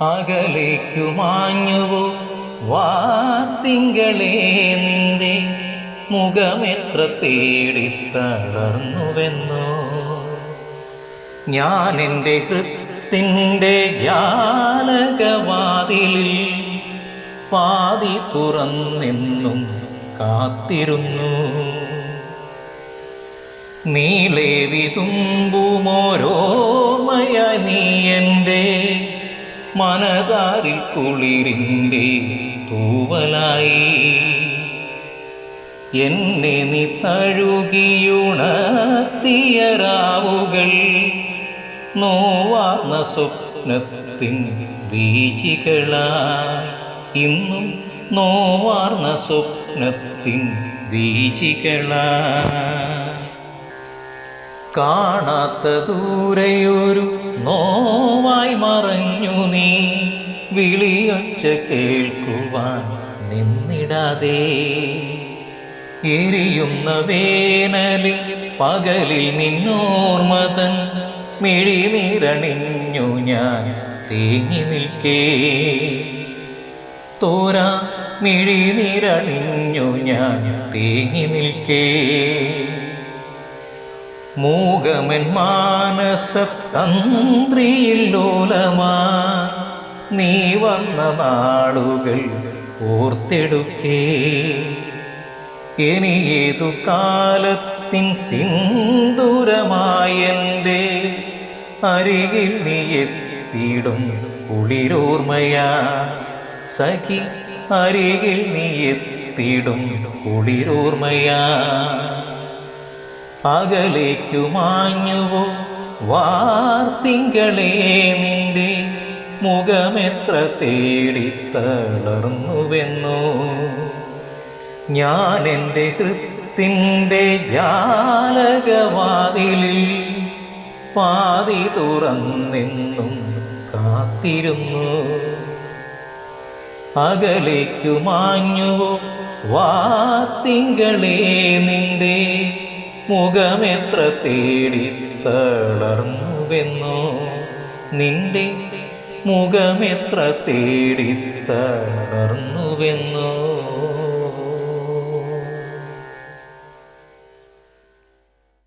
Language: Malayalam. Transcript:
അകലേക്കു മാഞ്ഞുവോ? വാർത്തിങ്കളെ നിന്റെ മുഖമെത്ര തേടി തളർന്നുവെന്നോ ഞാൻ എന്റെ ഹൃത്തിന്റെ ജാലകവാതിലിൽ പാതി തുറന്നെന്നും കാത്തിരുന്നു. നീളെ വിതുമ്പുമോരോമയ നീ എന്റെ മനതാരിൽ കുളിരിന്റെ തൂവലായി. എന്നെ നീ തഴുകിയുണർത്തിയ രാവുകൾ നോവാർന്ന സ്വപ്നത്തിൻ വീചികളായി. ഇന്നും നോവാർന്ന സ്വപ്നത്തിൻ വീചികളായി. കാണാത്ത ദൂരയൊരു നോവായി വിളിയൊച്ച കേൾക്കുവാൻ നിന്നിടാതെ. എരിയുന്ന വേനലിൽ പകലിൽ നിന്നോർമതൻ മിഴിനിരണിഞ്ഞു ഞാൻ തേങ്ങി നിൽക്കേ. തോരാ മിഴിനിരണിഞ്ഞു ഞാൻ തേങ്ങി നിൽക്കേ. മൂകമൻ മാനസതന്ത്രിയിൽ ലോലമാ നീ വന്ന നാളുകൾ ഓർത്തെടുക്കേ. ഇനി ഏതു കാലത്തിൻ സിന്ദൂരമായെന്റെ അരികിൽ നീ എത്തിയിടും കുളിരോർമ്മയാ സഖി അരികിൽ നീ എത്തിയിടും കുളിരോർമ്മയാ അകലേക്കു മാഞ്ഞുവോ വാർത്തിങ്കളേ നിന്റെ മുഖമെത്ര തേടി തളർന്നുവെന്നോ? ഞാൻ എന്റെ ഹൃത്തിന്റെ ജാലകവാതിലിൽ പാതി തുറന്നെന്നും കാത്തിരുന്നു. അകലേക്കു മാഞ്ഞുവോ? വാത്തിങ്കളേ നിന്റെ മുഖമെത്ര തേടി തളർന്നുവെന്നോ? നിന്റെ മുഖമെത്ര തേടി